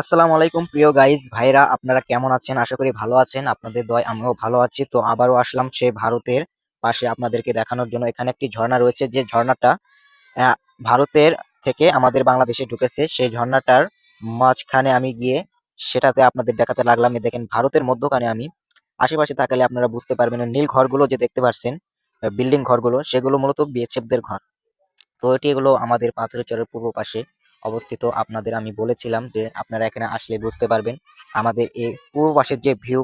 আসসালামু আলাইকুম প্রিয় গাইজ ভাইরা, আপনারা কেমন আছেন? আশা করি ভালো আছেন, আপনাদের দয় আমিও ভালো আছি। তো আবারও আসলাম সে ভারতের পাশে আপনাদেরকে দেখানোর জন্য। এখানে একটি ঝর্ণা রয়েছে, যে ঝর্ণাটা ভারতের থেকে আমাদের বাংলাদেশে ঢুকেছে। সেই ঝর্ণাটার মাঝখানে আমি গিয়ে সেটাতে আপনাদের দেখাতে লাগলাম। দেখেন, ভারতের মধ্যখানে আমি, আশেপাশে তাকালে আপনারা বুঝতে পারবেন নীল ঘরগুলো যে দেখতে পাচ্ছেন বিল্ডিং ঘরগুলো, সেগুলো মূলত বিএসএফদের ঘর। তো এটি এগুলো আমাদের পাথরের চরের পূর্ব পাশে অবস্থিত আপনাদের আমি বলেছিলাম যে আপনারা এখানে আসলে বুঝতে পারবেন আমাদের এই পূর্ব পাশের যে ভিউ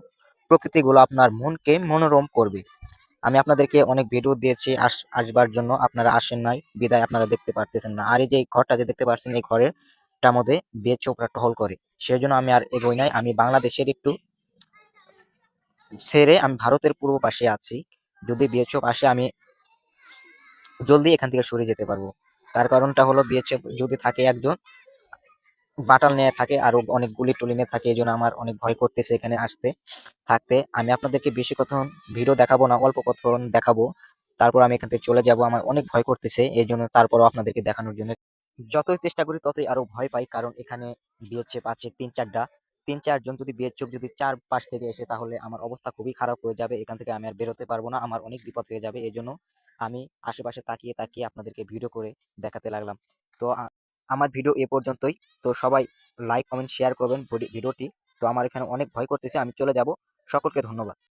প্রকৃতিগুলো আপনার মনকে মনোরম করবে। আমি আপনাদেরকে অনেক ভিডিও দিয়েছি আস, আসবার জন্য, আপনারা আসেন নাই, বিদায় আপনারা দেখতে পারতেছেন না। আর এই যে ঘরটা যে দেখতে পাচ্ছেন এই ঘরেরটার মধ্যে বেচ চোপড়া টহল করে। সেই জন্য আমি আর এগোই নাই, আমি বাংলাদেশের একটু ছেড়ে আমি ভারতের পূর্ব পাশে আছি। যদি বিএচএফ আসে, আমি জলদি এখান থেকে সরে যেতে পারব। তার কারণটা হলো বিএচএফ যদি থাকে একজন, বাটাল নিয়ে থাকে আরও অনেক গুলি টুলি নিয়ে থাকে এই জন্য আমার অনেক ভয় করতেছে এখানে আসতে, থাকতে। আমি আপনাদেরকে বেশি কথন ভিডিও দেখাবো না, অল্প কথন দেখাবো। তারপর আমি এখান থেকে চলে যাব, আমার অনেক ভয় করতেছে এই জন্য তারপরও আপনাদেরকে দেখানোর জন্য যতই চেষ্টা করি ততই আরও ভয় পাই, কারণ এখানে বিএচএফ আছে তিন চারটা। তিন চারজন যদি বিএচএফ যদি চার পাশ থেকে এসে, তাহলে আমার অবস্থা খুবই খারাপ হয়ে যাবে, এখান থেকে আমি আর বেরোতে পারব না, আমার অনেক বিপদ হয়ে যাবে এই জন্য আমি আশেপাশে তাকিয়ে তাকিয়ে আপনাদেরকে ভিডিও করে দেখাতে লাগলাম। তো আমার ভিডিও এ পর্যন্তই। তো সবাই লাইক কমেন্ট শেয়ার করবেন ভিডিওটি তো আমার এখানে অনেক ভয় করতেছে, আমি চলে যাব। সকলকে ধন্যবাদ।